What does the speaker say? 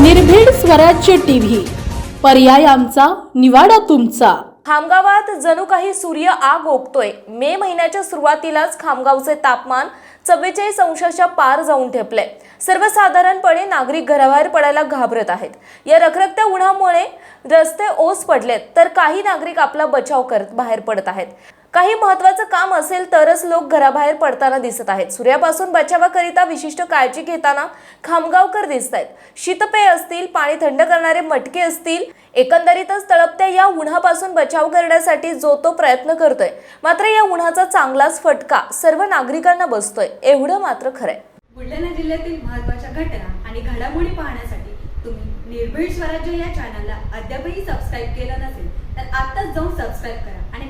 निर्भीड स्वराज्य टीव्ही. पर्याय आमचा निवाडा तुमचा. खामगावात जणू काही सूर्य आग ओकतोय मे महिन्याच्या सुरुवातीलाच खामगावचे तापमान चव्वेचाळीस अंशाच्या पार जाऊन ठेपले सर्वसाधारणपणे नागरिक घराबाहेर पडायला घाबरत आहेत. या रखरखत्या उन्हामुळे रस्ते ओस पडलेत तर काही नागरिक आपला बचाव करत बाहेर पडत आहेत. काही महत्वाचं काम असेल तरच लोक घराबाहेर पडताना दिसत आहेत. सूर्यापासून बचावाकरिता विशिष्ट काळजी घेताना खामगावकर दिसत आहेत शीतपेय असतील पाणी थंड करणारे मटके असतील एकंदरीतच तळपत्या या उन्हापासून बचाव करण्यासाठी जो तो प्रयत्न करतोय. मात्र या उन्हाचा चांगलाच फटका सर्व नागरिकांना बसतोय. एवढं मात्र खरंय. बुलढाणा जिल्ह्यातील महत्त्वाच्या घटना आणि घडामोडी पाहण्यासाठी तुम्ही निर्भीड स्वराज्य या चॅनलला अद्यापही सबस्क्राईब केलं नसेल तर आत्ताच जाऊन सबस्क्राईब करा.